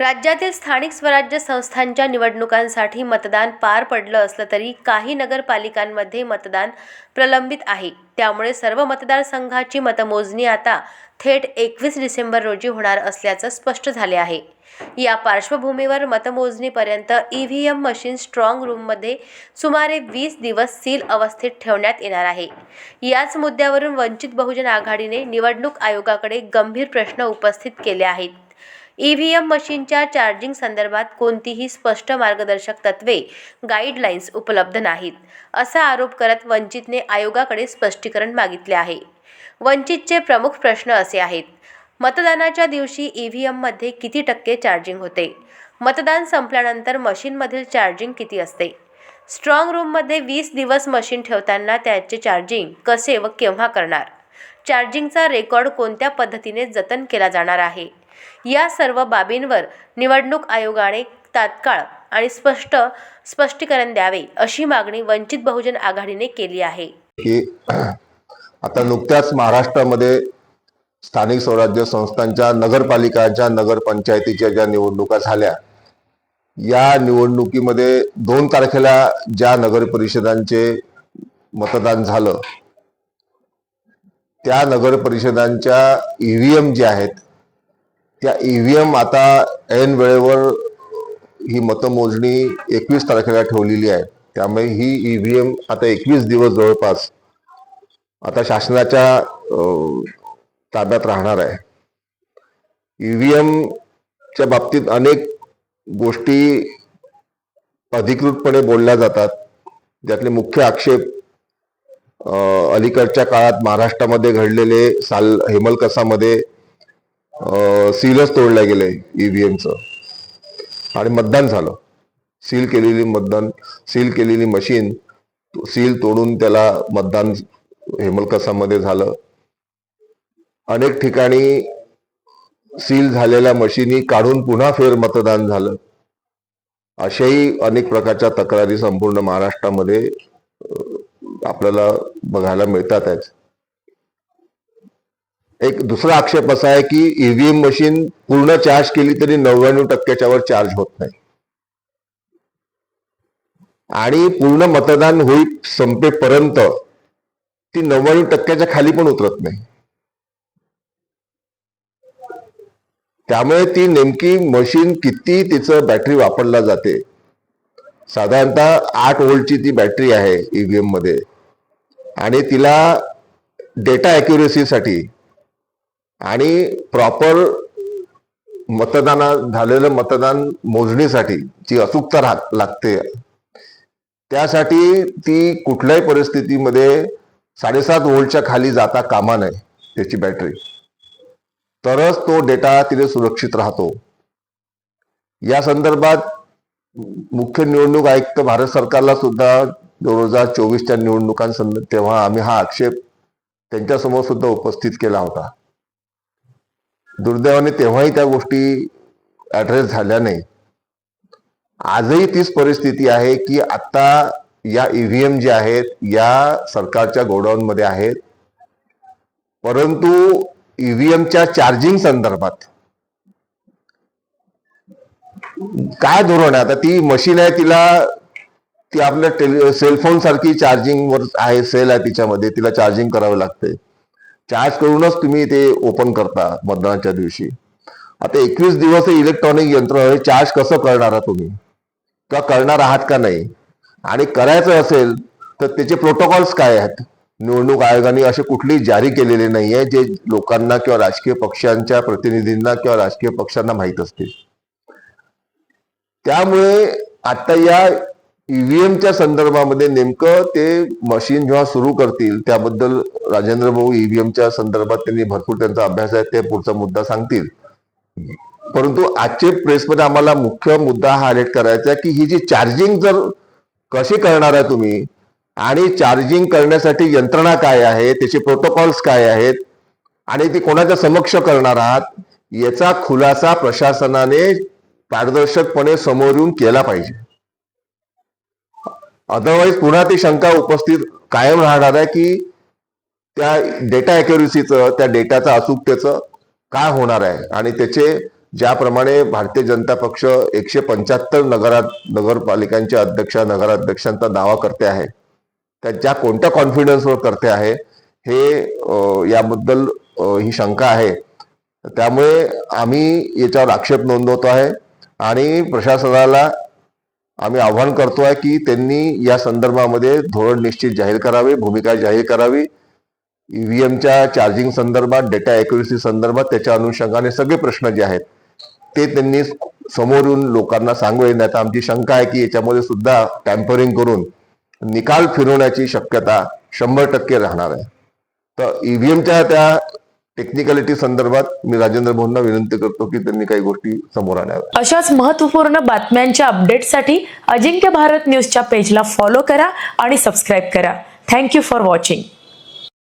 राज्यातील स्थानिक स्वराज्य संस्थांच्या निवडणुकांसाठी मतदान पार पडलं असलं तरी काही नगरपालिकांमध्ये मतदान प्रलंबित आहे. त्यामुळे सर्व मतदारसंघाची मतमोजणी आता थेट एकवीस डिसेंबर रोजी होणार असल्याचं स्पष्ट झाले आहे. या पार्श्वभूमीवर मतमोजणीपर्यंत E V M machine strong रूममध्ये सुमारे वीस दिवस सील अवस्थेत ठेवण्यात येणार आहे. याच मुद्द्यावरून वंचित बहुजन आघाडीने निवडणूक आयोगाकडे गंभीर प्रश्न उपस्थित केले आहेत. ई व्ही एम मशीनच्या चार्जिंग संदर्भात कोणतीही स्पष्ट मार्गदर्शक तत्वे गाईडलाईन्स उपलब्ध नाहीत असा आरोप करत वंचितने आयोगाकडे स्पष्टीकरण मागितले आहे. वंचितचे प्रमुख प्रश्न असे आहेत मतदानाच्या दिवशी ई व्ही एममध्ये किती टक्के चार्जिंग होते? मतदान संपल्यानंतर मशीनमधील चार्जिंग किती असते? स्ट्रॉंग रूममध्ये वीस दिवस मशीन ठेवताना त्याचे चार्जिंग कसे व केव्हा करणार? चार्जिंगचा रेकॉर्ड कोणत्या पद्धतीने जतन केला जाणार आहे? या सर्व बाबींवर निवडणूक आयोगाने तात्काळ आणि स्पष्ट स्पष्टीकरण द्यावे अशी मागणी वंचित बहुजन आघाडीने केली आहे. की आता नुकत्याच महाराष्ट्रामध्ये स्थानिक स्वराज्य संस्थांच्या नगरपालिकाच्या नगरपंचायतीच्या ज्या निवडणुका झाल्या या निवडणुकीमध्ये दोन तारखेला ज्या नगर परिषदांचे मतदान झालं त्या नगर परिषदांच्या ईव्हीएम जे आहेत त्या ईव्हीएम आता ऐन वेळेवर ही मतमोजणी एकवीस तारखेला ठेवलेली आहे. त्यामुळे ही ईव्हीएम आता एकवीस दिवस जवळपास आता शासनाच्या ताब्यात राहणार आहे. ईव्हीएमच्या बाबतीत अनेक गोष्टी अधिकृतपणे बोलल्या जातात. ज्यातले मुख्य आक्षेप अलीकडच्या काळात महाराष्ट्रामध्ये घडलेले साल हेमलकसामध्ये सीलच तोडलं गेले ईव्हीएमचं आणि मतदान झालं. सील केलेली मतदान सील केलेली मशीन सील तोडून त्याला मतदान हेमलकसामध्ये झालं. अनेक ठिकाणी सील झालेल्या मशीनी काढून पुन्हा फेर मतदान झालं. अशाही अनेक प्रकारच्या तक्रारी संपूर्ण महाराष्ट्रामध्ये आपल्याला बघायला मिळतात आहेत. एक दुसरा आक्षेप असा आहे की ईव्हीएम मशीन पूर्ण चार्ज केली तरी नव्याण्णव टक्क्याच्या वर चार्ज होत नाही. आणि पूर्ण मतदान होई संपेपर्यंत ती नव्याण्णव टक्क्याच्या खाली पण उतरत नाही. त्यामुळे ती नेमकी मशीन किती तिचं बॅटरी वापरला जाते? साधारणतः आठ वोल्टची ती बॅटरी आहे ईव्हीएममध्ये. आणि तिला डेटा अॅक्युरेसीसाठी आणि प्रॉपर मतदाना झालेलं मतदान मोजणीसाठी जी अचूकता राह- लागते त्यासाठी ती कुठल्याही परिस्थितीमध्ये साडेसात वोल्टच्या खाली जाता कामा नये त्याची बॅटरी तरच तो डेटा तिथे सुरक्षित राहतो. या संदर्भात मुख्य निवडणूक आयुक्त भारत सरकारला सुद्धा दोन हजार चोवीसच्या निवडणुकांसंद तेव्हा आम्ही हा आक्षेप त्यांच्यासमोर सुद्धा उपस्थित केला होता. दुर्दैवाने तेव्हाही त्या गोष्टी ऍड्रेस झाल्या नाही आजही तीच परिस्थिती आहे की आता या ईव्हीएम जे आहेत या सरकारच्या गोडाऊनमध्ये आहेत. परंतु ईव्हीएमच्या चार्जिंग संदर्भात काय धोरण आहे? आता ती मशीन आहे तिला ती आपल्या टेली सेलफोन सारखी चार्जिंग वर आहे सेल आहे तिच्यामध्ये तिला चार्जिंग करावं लागते चार्ज करूनच तुम्ही ते ओपन करता मतदानाच्या दिवशी. आता एकवीस दिवस हे इलेक्ट्रॉनिक यंत्र हे चार्ज कसं करणार आहात तुम्ही? किंवा करणार आहात का नाही? आणि करायचं असेल तर त्याचे प्रोटोकॉल्स काय आहेत? निवडणूक आयोगाने असे कुठलेही जारी केलेले आहे जे लोकांना किंवा राजकीय पक्षांच्या प्रतिनिधींना किंवा राजकीय पक्षांना माहीत असतील. त्यामुळे आता या ईव्हीएमच्या संदर्भामध्ये नेमकं ते मशीन जेव्हा सुरू करतील त्याबद्दल राजेंद्र भाऊ ईव्हीएमच्या संदर्भात त्यांनी भरपूर त्यांचा अभ्यास आहे ते पुढचा मुद्दा सांगतील. परंतु आजचे प्रेसमध्ये आम्हाला मुख्य मुद्दा हा हायलाईट करायचा आहे की ही जी चार्जिंग जर कशी करणार आहे तुम्ही आणि चार्जिंग करण्यासाठी यंत्रणा काय आहे त्याचे प्रोटोकॉल्स काय आहेत आणि ती कोणाच्या समक्ष करणार आहात याचा खुलासा प्रशासनाने पारदर्शकपणे समोर येऊन केला पाहिजे. अदरवाईज पुन्हा ती शंका उपस्थित कायम राहणार आहे की त्या डेटा अॅक्युरेसीचं त्या डेटाचं अचूकतेचं काय होणार आहे? आणि त्याचे ज्याप्रमाणे भारतीय जनता पक्ष एकशे पंच्याहत्तर नगरात नगरपालिकांचे अध्यक्ष नगराध्यक्षांचा दावा करते आहे त्यांच्या कोणत्या कॉन्फिडन्सवर करते आहे हे याबद्दल ही शंका आहे. त्यामुळे आम्ही याच्यावर आक्षेप नोंदवतो आहे आणि प्रशासनाला आम्ही आव्हान करतो आहे की त्यांनी या संदर्भामध्ये धोरण निश्चित जाहीर करावे भूमिका जाहीर करावी. ईव्हीएमच्या चार्जिंग संदर्भात डेटा अॅक्युरेसी संदर्भात त्याच्या अनुषंगाने सगळे प्रश्न जे आहेत ते त्यांनी समोर येऊन लोकांना सांगू नाही तर आमची शंका आहे की याच्यामध्ये सुद्धा टॅम्परिंग करून निकाल फिरवण्याची शक्यता शंभर टक्के राहणार आहे. तर ईव्हीएमच्या त्या टेक्निकॅलिटी संदर्भात मी राजेंद्र भाऊंना विनंती करतो की त्यांनी काही गोष्टी समोर आणाव्या अशाच महत्त्वपूर्ण बातम्यांच्या अपडेटसाठी अजिंक्य भारत न्यूजच्या पेजला फॉलो करा आणि सबस्क्राईब करा. Thank you for watching